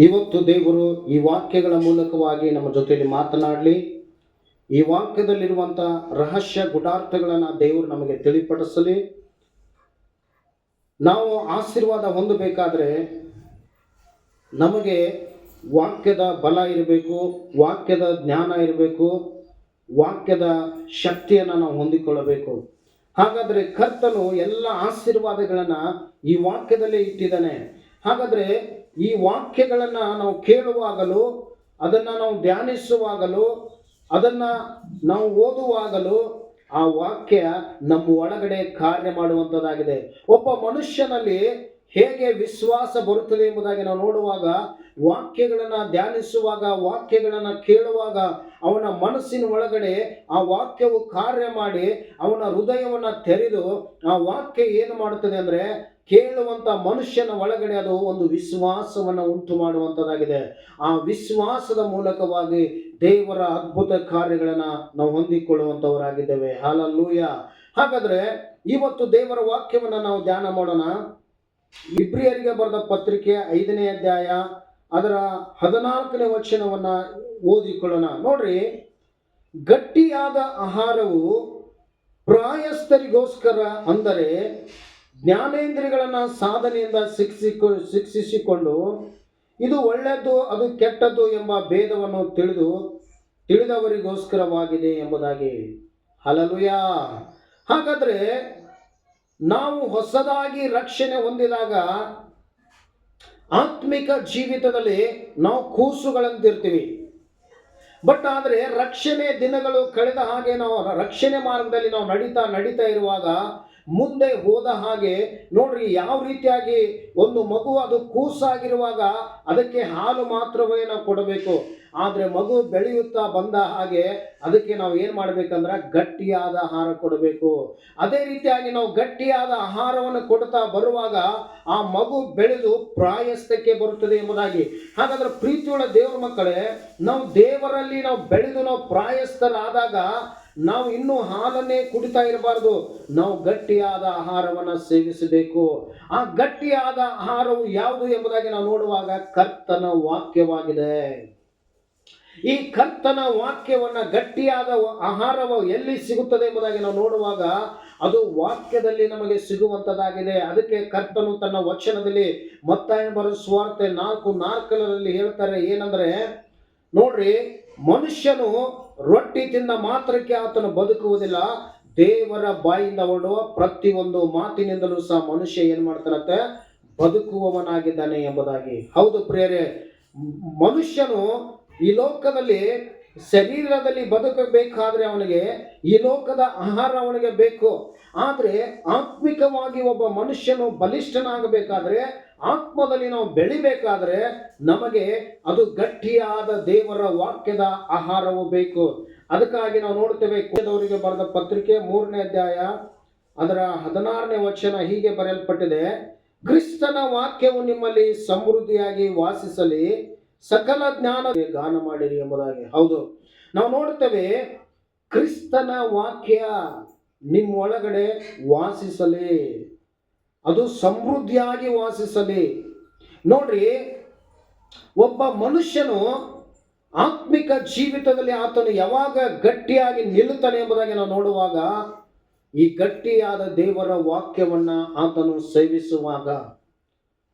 ಇವತ್ತು ದೇವರು ಈ ವಾಕ್ಯಗಳ ಮೂಲಕವಾಗಿ ನಮ್ಮ ಜೊತೆಯಲ್ಲಿ ಮಾತನಾಡಲಿ. ಈ ವಾಕ್ಯದಲ್ಲಿರುವಂಥ ರಹಸ್ಯ ಗುಡಾರ್ಥಗಳನ್ನು ದೇವರು ನಮಗೆ ತಿಳಿಪಡಿಸಲಿ. ನಾವು ಆಶೀರ್ವಾದ ಹೊಂದಬೇಕಾದ್ರೆ ನಮಗೆ ವಾಕ್ಯದ ಬಲ ಇರಬೇಕು, ವಾಕ್ಯದ ಜ್ಞಾನ ಇರಬೇಕು, ವಾಕ್ಯದ ಶಕ್ತಿಯನ್ನು ನಾವು ಹೊಂದಿಕೊಳ್ಳಬೇಕು. ಹಾಗಾದರೆ ಕರ್ತನು ಎಲ್ಲ ಆಶೀರ್ವಾದಗಳನ್ನು ಈ ವಾಕ್ಯದಲ್ಲೇ ಇಟ್ಟಿದ್ದಾನೆ. ಹಾಗಾದರೆ ಈ ವಾಕ್ಯಗಳನ್ನು ನಾವು ಕೇಳುವಾಗಲೂ, ಅದನ್ನು ನಾವು ಧ್ಯಾನಿಸುವಾಗಲೂ, ಅದನ್ನು ನಾವು ಓದುವಾಗಲೂ ಆ ವಾಕ್ಯ ನಮ್ಮ ಒಳಗಡೆ ಕಾರ್ಯ ಮಾಡುವಂಥದ್ದಾಗಿದೆ ಒಬ್ಬ ಮನುಷ್ಯನಲ್ಲಿ ಹೇಗೆ ವಿಶ್ವಾಸ ಬರುತ್ತದೆ ಎಂಬುದಾಗಿ ನಾವು ನೋಡುವಾಗ, ವಾಕ್ಯಗಳನ್ನು ಧ್ಯಾನಿಸುವಾಗ, ವಾಕ್ಯಗಳನ್ನು ಕೇಳುವಾಗ ಅವನ ಮನಸ್ಸಿನ ಒಳಗಡೆ ಆ ವಾಕ್ಯವು ಕಾರ್ಯ ಮಾಡಿ ಅವನ ಹೃದಯವನ್ನು ತೆರೆದು ಆ ವಾಕ್ಯ ಏನು ಮಾಡುತ್ತದೆ ಅಂದರೆ ಕೇಳುವಂಥ ಮನುಷ್ಯನ ಒಳಗಡೆ ಅದು ಒಂದು ವಿಶ್ವಾಸವನ್ನು ಉಂಟು ಮಾಡುವಂಥದ್ದಾಗಿದೆ ಆ ವಿಶ್ವಾಸದ ಮೂಲಕವಾಗಿ ದೇವರ ಅದ್ಭುತ ಕಾರ್ಯಗಳನ್ನು ನಾವು ಹೊಂದಿಕೊಳ್ಳುವಂಥವರಾಗಿದ್ದೇವೆ ಹಾಲಲ್ಲೂಯ. ಹಾಗಾದರೆ ಇವತ್ತು ದೇವರ ವಾಕ್ಯವನ್ನು ನಾವು ಧ್ಯಾನ ಮಾಡೋಣ. ಇಬ್ರಿಯರಿಗೆ ಬರೆದ ಪತ್ರಿಕೆ ಐದನೇ ಅಧ್ಯಾಯ, ಅದರ ಹದಿನಾಲ್ಕನೇ ವಚನವನ್ನು ಓದಿಕೊಳ್ಳೋಣ. ನೋಡ್ರಿ, ಗಟ್ಟಿಯಾದ ಆಹಾರವು ಪ್ರಾಯಸ್ಥರಿಗೋಸ್ಕರ ಅಂದರೆ ಜ್ಞಾನೇಂದ್ರಿಯಗಳನ್ನು ಸಾಧನೆಯಿಂದ ಶಿಕ್ಷಿಕೊ, ಶಿಕ್ಷಿಸಿಕೊಂಡು ಇದು ಒಳ್ಳೆಯದು, ಅದು ಕೆಟ್ಟದ್ದು ಎಂಬ ಭೇದವನ್ನು ತಿಳಿದು ತಿಳಿದವರಿಗೋಸ್ಕರವಾಗಿದೆ ಎಂಬುದಾಗಿ. ಹಲಲುಯ ಹಾಗಾದರೆ ನಾವು ಹೊಸದಾಗಿ ರಕ್ಷಣೆ ಹೊಂದಿದಾಗ ಆತ್ಮಿಕ ಜೀವಿತದಲ್ಲಿ ನಾವು ಕೂಸುಗಳಂತಿರ್ತೀವಿ. ಬಟ್ ಆದರೆ ರಕ್ಷಣೆ ದಿನಗಳು ಕಳೆದ ಹಾಗೆ ನಾವು ರಕ್ಷಣೆ ಮಾರ್ಗದಲ್ಲಿ ನಾವು ನಡೀತಾ ನಡೀತಾ ಇರುವಾಗ ಮುಂದೆ ಹೋದ ಹಾಗೆ ನೋಡ್ರಿ ಯಾವ ರೀತಿಯಾಗಿ ಒಂದು ಮಗು ಅದು ಕೂಸಾಗಿರುವಾಗ ಅದಕ್ಕೆ ಹಾಲು ಮಾತ್ರವೇ ನಾವು ಕೊಡಬೇಕು. ಆದರೆ ಮಗು ಬೆಳೆಯುತ್ತಾ ಬಂದ ಹಾಗೆ ಅದಕ್ಕೆ ನಾವು ಏನು ಮಾಡಬೇಕಂದ್ರೆ ಗಟ್ಟಿಯಾದ ಆಹಾರ ಕೊಡಬೇಕು. ಅದೇ ರೀತಿಯಾಗಿ ನಾವು ಗಟ್ಟಿಯಾದ ಆಹಾರವನ್ನು ಕೊಡ್ತಾ ಬರುವಾಗ ಆ ಮಗು ಬೆಳೆದು ಪ್ರಾಯಸ್ಥಕ್ಕೆ ಬರುತ್ತದೆ ಎಂಬುದಾಗಿ. ಹಾಗಾದ್ರೆ ಪ್ರೀತಿಯುಳ್ಳ ದೇವರ ಮಕ್ಕಳೇ, ನಾವು ದೇವರಲ್ಲಿ ನಾವು ಬೆಳೆದು ನಾವು ಪ್ರಾಯಸ್ಥರಾದಾಗ ನಾವು ಇನ್ನೂ ಹಾಲನ್ನೇ ಕುಡಿತಾ ಇರಬಾರ್ದು. ನಾವು ಗಟ್ಟಿಯಾದ ಆಹಾರವನ್ನು ಸೇವಿಸಬೇಕು. ಆ ಗಟ್ಟಿಯಾದ ಆಹಾರವು ಯಾವುದು ಎಂಬುದಾಗಿ ನಾವು ನೋಡುವಾಗ ಕರ್ತನ ವಾಕ್ಯವಾಗಿದೆ. ಈ ಕರ್ತನ ವಾಕ್ಯವನ್ನ ಗಟ್ಟಿಯಾದ ಆಹಾರವು ಎಲ್ಲಿ ಸಿಗುತ್ತದೆ ಎಂಬುದಾಗಿ ನಾವು ನೋಡುವಾಗ ಅದು ವಾಕ್ಯದಲ್ಲಿ ನಮಗೆ ಸಿಗುವಂಥದ್ದಾಗಿದೆ ಅದಕ್ಕೆ ಕರ್ತನು ತನ್ನ ವಚನದಲ್ಲಿ ಮತ್ತಾಯ ಬರೋ ಸ್ವಾರ್ಥ ನಾಲ್ಕು ನಾಲ್ಕರಲ್ಲಿ ಹೇಳ್ತಾರೆ, ಏನಂದ್ರೆ, ನೋಡ್ರಿ, ಮನುಷ್ಯನು ರೊಟ್ಟಿ ತಿಂದ ಮಾತ್ರಕ್ಕೆ ಆತನು ಬದುಕುವುದಿಲ್ಲ. ದೇವರ ಬಾಯಿಂದ ಹೊರಡುವ ಪ್ರತಿಯೊಂದು ಮಾತಿನಿಂದಲೂ ಸಹ ಮನುಷ್ಯ ಏನು ಮಾಡ್ತಾನಂತೆ? ಬದುಕುವವನಾಗಿದ್ದಾನೆ ಎಂಬುದಾಗಿ. ಹೌದು ಪ್ರೇರೆ ಮನುಷ್ಯನು ಈ ಲೋಕದಲ್ಲಿ ಶರೀರದಲ್ಲಿ ಬದುಕಬೇಕಾದ್ರೆ ಅವನಿಗೆ ಈ ಲೋಕದ ಆಹಾರ ಅವನಿಗೆ ಬೇಕು. ಆದರೆ ಆತ್ಮಿಕವಾಗಿ ಒಬ್ಬ ಮನುಷ್ಯನು ಬಲಿಷ್ಠನಾಗಬೇಕಾದ್ರೆ, ಆತ್ಮದಲ್ಲಿ ನಾವು ಬೆಳಿಬೇಕಾದ್ರೆ ನಮಗೆ ಅದು ಗಟ್ಟಿಯಾದ ದೇವರ ವಾಕ್ಯದ ಆಹಾರವು ಬೇಕು. ಅದಕ್ಕಾಗಿ ನಾವು ನೋಡ್ತೇವೆ ಕುಲದವರಿಗೆ ಬರೆದ ಪತ್ರಿಕೆ ಮೂರನೇ ಅಧ್ಯಾಯ ಅದರ ಹದಿನಾರನೇ ವಚನ ಹೀಗೆ ಬರೆಯಲ್ಪಟ್ಟಿದೆ, ಕ್ರಿಸ್ತನ ವಾಕ್ಯವು ನಿಮ್ಮಲ್ಲಿ ಸಮೃದ್ಧಿಯಾಗಿ ವಾಸಿಸಲಿ ಸಕಲ ಜ್ಞಾನ ಗಾನ ಮಾಡಿರಿ ಎಂಬುದಾಗಿ. ಹೌದು. ನಾವು ನೋಡ್ತೇವೆ ಕ್ರಿಸ್ತನ ವಾಕ್ಯ ನಿಮ್ಮ ಒಳಗಡೆ ವಾಸಿಸಲಿ. ಅದು ಸಮೃದ್ಧಿಯಾಗಿ ವಾಸಿಸಲಿ. ನೋಡ್ರಿ, ಒಬ್ಬ ಮನುಷ್ಯನು ಆತ್ಮಿಕ ಜೀವಿತದಲ್ಲಿ ಆತನು ಯಾವಾಗ ಗಟ್ಟಿಯಾಗಿ ನಿಲ್ಲುತ್ತಾನೆ ಎಂಬುದಾಗಿ ನಾವು ನೋಡುವಾಗ, ಈ ಗಟ್ಟಿಯಾದ ದೇವರ ವಾಕ್ಯವನ್ನ ಆತನು ಸೇವಿಸುವಾಗ.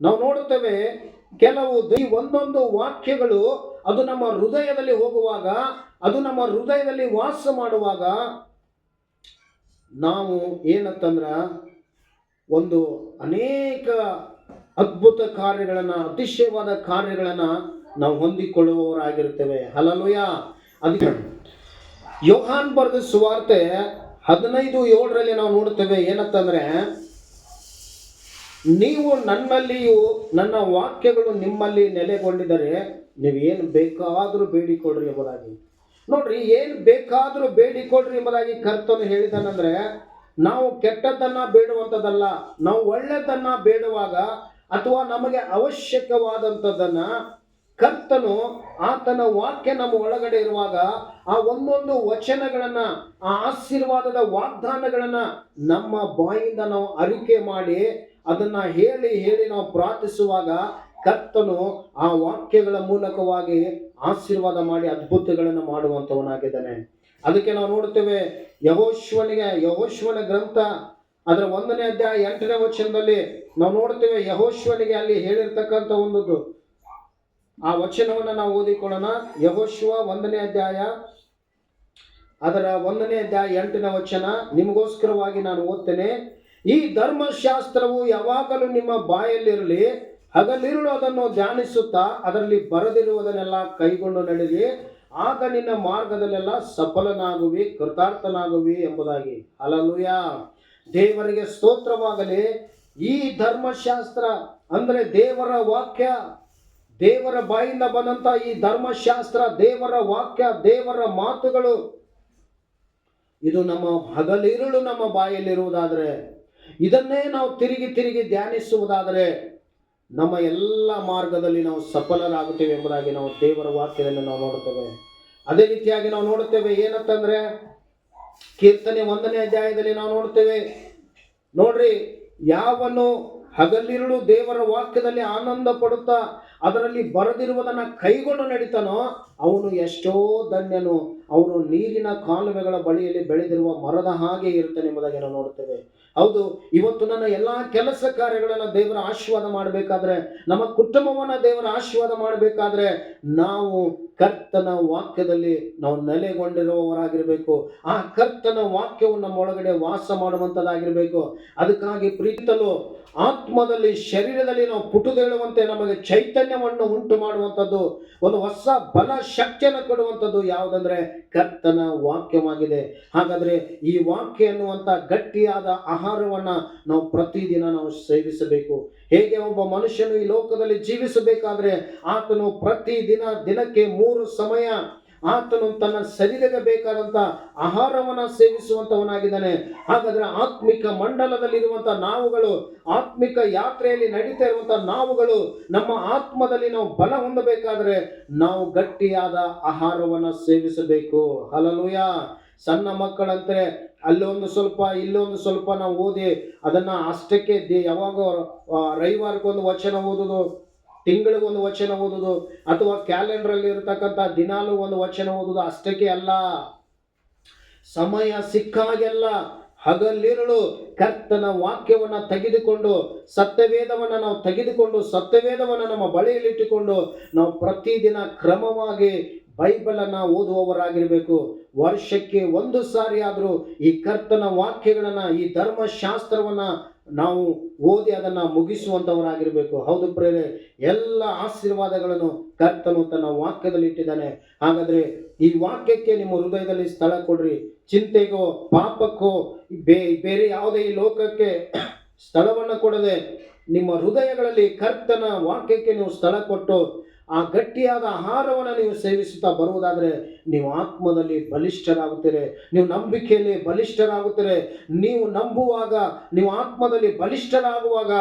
ನಾವು ನೋಡುತ್ತೇವೆ ಕೆಲವು ಈ ಒಂದೊಂದು ವಾಕ್ಯಗಳು ಅದು ನಮ್ಮ ಹೃದಯದಲ್ಲಿ ಹೋಗುವಾಗ, ಅದು ನಮ್ಮ ಹೃದಯದಲ್ಲಿ ವಾಸ ಮಾಡುವಾಗ ನಾವು ಏನಂತಂದ್ರೆ ಒಂದು ಅನೇಕ ಅದ್ಭುತ ಕಾರ್ಯಗಳನ್ನು, ಅತಿಶಯವಾದ ಕಾರ್ಯಗಳನ್ನು ನಾವು ಹೊಂದಿಕೊಳ್ಳುವವರಾಗಿರ್ತೇವೆ. ಹಲಲುಯ ಅದಕ್ಕೆ ಯೋಹಾನ್ ಬರೆದ ಸುವಾರ್ತೆ ಹದಿನೈದು ಏಳರಲ್ಲಿ ನಾವು ನೋಡ್ತೇವೆ ಏನಂತಂದ್ರೆ ನೀವು ನನ್ನಲ್ಲಿಯೂ ನನ್ನ ವಾಕ್ಯಗಳು ನಿಮ್ಮಲ್ಲಿ ನೆಲೆಗೊಂಡಿದ್ದರೆ ನೀವು ಏನು ಬೇಕಾದರೂ ಬೇಡಿಕೊಡ್ರಿ ಎಂಬುದಾಗಿ. ನೋಡ್ರಿ, ಏನು ಬೇಕಾದರೂ ಬೇಡಿಕೊಡ್ರಿ ಎಂಬುದಾಗಿ ಕರ್ತನು ಹೇಳಿದಾನಂದ್ರೆ ನಾವು ಕೆಟ್ಟದ್ದನ್ನ ಬೇಡುವಂಥದ್ದಲ್ಲ, ನಾವು ಒಳ್ಳೆಯದನ್ನು ಬೇಡುವಾಗ ಅಥವಾ ನಮಗೆ ಅವಶ್ಯಕವಾದಂಥದ್ದನ್ನ ಕರ್ತನು ಆತನ ವಾಕ್ಯ ನಮ್ಮ ಒಳಗಡೆ ಇರುವಾಗ ಆ ಒಂದೊಂದು ವಚನಗಳನ್ನು, ಆ ಆಶೀರ್ವಾದದ ವಾಗ್ದಾನಗಳನ್ನ ನಮ್ಮ ಬಾಯಿಂದ ನಾವು ಅರಿಕೆ ಮಾಡಿ ಅದನ್ನ ಹೇಳಿ ಹೇಳಿ ನಾವು ಪ್ರಾರ್ಥಿಸುವಾಗ ಕರ್ತನು ಆ ವಾಕ್ಯಗಳ ಮೂಲಕವಾಗಿ ಆಶೀರ್ವಾದ ಮಾಡಿ ಅದ್ಭುತಗಳನ್ನು ಮಾಡುವಂಥವನಾಗಿದ್ದಾನೆ. ಅದಕ್ಕೆ ನಾವು ನೋಡ್ತೇವೆ ಯಹೋಶ್ವನಿಗೆ, ಯಹೋಶ್ವನ ಗ್ರಂಥ ಅದರ ಒಂದನೇ ಅಧ್ಯಾಯ ಎಂಟನೇ ವಚನದಲ್ಲಿ ನಾವು ನೋಡ್ತೇವೆ ಯಹೋಶ್ವನಿಗೆ ಅಲ್ಲಿ ಹೇಳಿರ್ತಕ್ಕಂಥ ಒಂದು ಆ ವಚನವನ್ನು ನಾವು ಓದಿಕೊಳ್ಳೋಣ. ಯಹೋಶಿವ ಒಂದನೇ ಅಧ್ಯಾಯ, ಅದರ ಒಂದನೇ ಅಧ್ಯಾಯ ಎಂಟನೇ ವಚನ. ನಿಮಗೋಸ್ಕರವಾಗಿ ನಾನು ಓದ್ತೇನೆ, ಈ ಧರ್ಮಶಾಸ್ತ್ರವು ಯಾವಾಗಲೂ ನಿಮ್ಮ ಬಾಯಲ್ಲಿರಲಿ, ಹಗಲಿರುಳು ಅದನ್ನು ಧ್ಯಾನಿಸುತ್ತಾ ಅದರಲ್ಲಿ ಬರೆದಿರುವುದನ್ನೆಲ್ಲ ಕೈಗೊಂಡು ನಡೆದಿ ಆಗ ನಿನ್ನ ಮಾರ್ಗದಲ್ಲೆಲ್ಲ ಸಫಲನಾಗುವಿ, ಕೃತಾರ್ಥನಾಗುವಿ ಎಂಬುದಾಗಿ. ಅಲಲುಯ ದೇವರಿಗೆ ಸ್ತೋತ್ರವಾಗಲಿ. ಈ ಧರ್ಮಶಾಸ್ತ್ರ ಅಂದ್ರೆ ದೇವರ ವಾಕ್ಯ. ದೇವರ ಬಾಯಿಂದ ಬಂದಂತ ಈ ಧರ್ಮಶಾಸ್ತ್ರ, ದೇವರ ವಾಕ್ಯ, ದೇವರ ಮಾತುಗಳು. ಇದು ನಮ್ಮ ಹಗಲಿರುಳು ನಮ್ಮ ಬಾಯಲ್ಲಿರುವುದಾದರೆ, ಇದನ್ನೇ ನಾವು ತಿರುಗಿ ತಿರುಗಿ ಧ್ಯಾನಿಸುವುದಾದರೆ, ನಮ್ಮ ಎಲ್ಲ ಮಾರ್ಗದಲ್ಲಿ ನಾವು ಸಫಲರಾಗುತ್ತೇವೆ ಎಂಬುದಾಗಿ ನಾವು ದೇವರ ವಾಕ್ಯದಲ್ಲಿ ನಾವು ನೋಡುತ್ತೇವೆ. ಅದೇ ರೀತಿಯಾಗಿ ನಾವು ನೋಡುತ್ತೇವೆ ಏನಂತಂದ್ರೆ, ಕೀರ್ತನೆ ಒಂದನೇ ಅಧ್ಯಾಯದಲ್ಲಿ ನಾವು ನೋಡ್ತೇವೆ ನೋಡ್ರಿ, ಯಾವನು ಹಗಲಿರುಳು ದೇವರ ವಾಕ್ಯದಲ್ಲಿ ಆನಂದ ಪಡುತ್ತಾ ಅದರಲ್ಲಿ ಬರೆದಿರುವುದನ್ನು ಕೈಗೊಂಡು ನಡೀತಾನೋ, ಅವನು ಎಷ್ಟೋ ಧನ್ಯನು. ಅವನು ನೀರಿನ ಕಾಲುವೆಗಳ ಬಳಿಯಲ್ಲಿ ಬೆಳೆದಿರುವ ಮರದ ಹಾಗೆ ಇರುತ್ತಾನೆ ಎಂಬುದಾಗಿ ನಾವು ನೋಡ್ತೇವೆ ಹೌದು, ಇವತ್ತು ನನ್ನ ಎಲ್ಲಾ ಕೆಲಸ ಕಾರ್ಯಗಳನ್ನು ದೇವರ ಆಶೀರ್ವಾದ ಮಾಡಬೇಕಾದ್ರೆ, ನಮ್ಮ ಕುಟುಂಬವನ್ನ ದೇವರ ಆಶೀರ್ವಾದ ಮಾಡಬೇಕಾದ್ರೆ ನಾವು ಕರ್ತನ ವಾಕ್ಯದಲ್ಲಿ ನಾವು ನೆಲೆಗೊಂಡಿರುವವರಾಗಿರಬೇಕು. ಆ ಕರ್ತನ ವಾಕ್ಯವು ನಮ್ಮೊಳಗಡೆ ವಾಸ ಮಾಡುವಂಥದ್ದಾಗಿರಬೇಕು ಅದಕ್ಕಾಗಿ ಪ್ರೀತಲು ಆತ್ಮದಲ್ಲಿ, ಶರೀರದಲ್ಲಿ ನಾವು ಪುಟುದೇಳುವಂತೆ ನಮಗೆ ಚೈತನ್ಯವನ್ನು ಉಂಟು ಮಾಡುವಂಥದ್ದು ಒಂದು ಹೊಸ ಬಲ ಶಕ್ತಿಯನ್ನು ಕೊಡುವಂಥದ್ದು ಯಾವುದಂದ್ರೆ ಕರ್ತನ ವಾಕ್ಯವಾಗಿದೆ. ಹಾಗಾದ್ರೆ ಈ ವಾಕ್ಯ ಎನ್ನುವಂಥ ಗಟ್ಟಿಯಾದ ಆಹಾರವನ್ನ ನಾವು ಪ್ರತಿದಿನ ನಾವು ಸೇವಿಸಬೇಕು. ಹೇಗೆ ಒಬ್ಬ ಮನುಷ್ಯನು ಈ ಲೋಕದಲ್ಲಿ ಜೀವಿಸಬೇಕಾದ್ರೆ, ಆತನು ಪ್ರತಿದಿನ ದಿನಕ್ಕೆ ಮೂರು ಸಮಯ ಆತನು ತನ್ನ ಶರೀರಕ್ಕೆ ಬೇಕಾದಂಥ ಆಹಾರವನ್ನ ಸೇವಿಸುವಂತವನಾಗಿದ್ದಾನೆ. ಹಾಗಾದ್ರೆ ಆತ್ಮಿಕ ಮಂಡಲದಲ್ಲಿರುವಂಥ ನಾವುಗಳು, ಆತ್ಮಿಕ ಯಾತ್ರೆಯಲ್ಲಿ ನಡೀತಾ ಇರುವಂಥ ನಾವುಗಳು, ನಮ್ಮ ಆತ್ಮದಲ್ಲಿ ನಾವು ಬಲ ಹೊಂದಬೇಕಾದರೆ ನಾವು ಗಟ್ಟಿಯಾದ ಆಹಾರವನ್ನ ಸೇವಿಸಬೇಕು. ಹಲಲುಯ ಸಣ್ಣ ಮಕ್ಕಳಂತೆ ಅಲ್ಲೊಂದು ಸ್ವಲ್ಪ ಇಲ್ಲೊಂದು ಸ್ವಲ್ಪ ನಾವು ಓದಿ ಅದನ್ನ ಅಷ್ಟಕ್ಕೆ ದೇ- ಯಾವಾಗ ರವಿವಾರಕ್ಕೊಂದು ವಚನ ಓದುದು ತಿಂಗಳಿಗೊಂದು ವಚನ ಓದೋದು ಅಥವಾ ಕ್ಯಾಲೆಂಡರ್ ಅಲ್ಲಿ ಇರತಕ್ಕಂಥ ದಿನಾಲು ಒಂದು ವಚನ ಓದೋದು ಅಷ್ಟಕ್ಕೆ ಅಲ್ಲ. ಸಮಯ ಸಿಕ್ಕಾಗೆಲ್ಲ ಹಗಲಿರುಳು ಕರ್ತನ ವಾಕ್ಯವನ್ನ ತೆಗೆದುಕೊಂಡು ಸತ್ಯವೇದವನ್ನ ನಾವು ತೆಗೆದುಕೊಂಡು ಸತ್ಯವೇದವನ್ನ ನಮ್ಮ ಬಳಿಯಲ್ಲಿಟ್ಟುಕೊಂಡು ನಾವು ಪ್ರತಿದಿನ ಕ್ರಮವಾಗಿ ಬೈಬಲನ್ನು ಓದುವವರಾಗಿರಬೇಕು. ವರ್ಷಕ್ಕೆ ಒಂದು ಸಾರಿ ಆದರೂ ಈ ಕರ್ತನ ವಾಕ್ಯಗಳನ್ನು, ಈ ಧರ್ಮಶಾಸ್ತ್ರವನ್ನ ನಾವು ಓದಿ ಅದನ್ನ ಮುಗಿಸುವಂಥವರಾಗಿರಬೇಕು ಹೌದು ಪ್ರೇರೆ ಎಲ್ಲ ಆಶೀರ್ವಾದಗಳನ್ನು ಕರ್ತನು ತನ್ನ ವಾಕ್ಯದಲ್ಲಿ ಇಟ್ಟಿದ್ದಾನೆ. ಹಾಗಾದ್ರೆ ಈ ವಾಕ್ಯಕ್ಕೆ ನಿಮ್ಮ ಹೃದಯದಲ್ಲಿ ಸ್ಥಳ ಕೊಡ್ರಿ. ಚಿಂತೆಗೋ, ಪಾಪಕ್ಕೋ, ಬೇ, ಬೇರೆ ಯಾವುದೇ ಈ ಲೋಕಕ್ಕೆ ಸ್ಥಳವನ್ನು ಕೊಡದೆ ನಿಮ್ಮ ಹೃದಯಗಳಲ್ಲಿ ಕರ್ತನ ವಾಕ್ಯಕ್ಕೆ ನೀವು ಸ್ಥಳ ಕೊಟ್ಟು ಆ ಗಟ್ಟಿಯಾದ ಆಹಾರವನ್ನು ನೀವು ಸೇವಿಸುತ್ತಾ ಬರುವುದಾದರೆ ನೀವು ಆತ್ಮದಲ್ಲಿ ಬಲಿಷ್ಠರಾಗುತ್ತೀರಿ, ನೀವು ನಂಬಿಕೆಯಲ್ಲಿ ಬಲಿಷ್ಠರಾಗುತ್ತೀರಿ. ನೀವು ನಂಬುವಾಗ, ನೀವು ಆತ್ಮದಲ್ಲಿ ಬಲಿಷ್ಠರಾಗುವಾಗ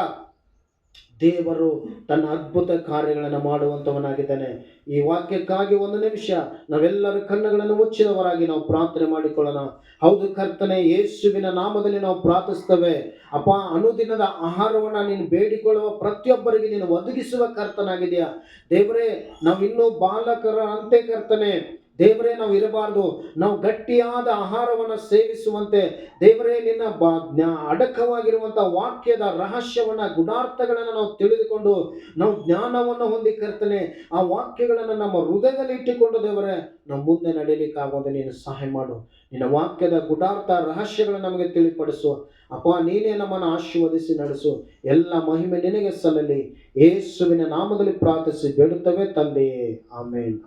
ದೇವರು ತನ್ನ ಅದ್ಭುತ ಕಾರ್ಯಗಳನ್ನು ಮಾಡುವಂಥವನಾಗಿದ್ದಾನೆ. ಈ ವಾಕ್ಯಕ್ಕಾಗಿ ಒಂದು ನಿಮಿಷ ನಾವೆಲ್ಲರೂ ಕಣ್ಣುಗಳನ್ನು ಮುಚ್ಚಿದವರಾಗಿ ನಾವು ಪ್ರಾರ್ಥನೆ ಮಾಡಿಕೊಳ್ಳೋಣ. ಹೌದು ಕರ್ತನೆ, ಯೇಸುವಿನ ನಾಮದಲ್ಲಿ ನಾವು ಪ್ರಾರ್ಥಿಸ್ತೇವೆ. ಅಪ್ಪ, ಅನುದಿನದ ಆಹಾರವನ್ನು ನೀನು ಬೇಡಿಕೊಳ್ಳುವ ಪ್ರತಿಯೊಬ್ಬರಿಗೆ ನೀನು ಒದಗಿಸುವ ಕರ್ತನಾಗಿದೆಯಾ ದೇವರೇ, ನಾವಿನ್ನೂ ಬಾಲಕರ ಅಂತೆ ಕರ್ತನೆ. ದೇವರೇ, ನಾವು ಇರಬಾರ್ದು. ನಾವು ಗಟ್ಟಿಯಾದ ಆಹಾರವನ್ನು ಸೇವಿಸುವಂತೆ. ದೇವರೇ, ನಿನ್ನ ಬಾ, ಜ್ಞಾ, ಅಡಕವಾಗಿರುವಂಥ ವಾಕ್ಯದ ರಹಸ್ಯವನ್ನ, ಗುಣಾರ್ಥಗಳನ್ನು ನಾವು ತಿಳಿದುಕೊಂಡು ನಾವು ಜ್ಞಾನವನ್ನು ಹೊಂದಿ ಕರ್ತನೆ, ಆ ವಾಕ್ಯಗಳನ್ನು ನಮ್ಮ ಹೃದಯದಲ್ಲಿ ಇಟ್ಟುಕೊಂಡು ದೇವರೇ, ನಾವು ಮುಂದೆ ನಡೀಲಿಕ್ಕಾಗೋದು ನೀನು ಸಹಾಯ ಮಾಡು. ನಿನ್ನ ವಾಕ್ಯದ ಗುಡಾರ್ಥ ರಹಸ್ಯಗಳನ್ನು ನಮಗೆ ತಿಳಿಪಡಿಸು. ಅಪ್ಪ, ನೀನೇ ನಮ್ಮನ್ನು ಆಶೀರ್ವದಿಸಿ ನಡೆಸು. ಎಲ್ಲ ಮಹಿಮೆ ನಿನಗೆ ಸಲ್ಲಲಿ. ಯೇಸುವಿನ ನಾಮದಲ್ಲಿ ಪ್ರಾರ್ಥಿಸಿ ಬೇಡುತ್ತವೆ ತಂದೆಯೇ ಆಮೇನ್.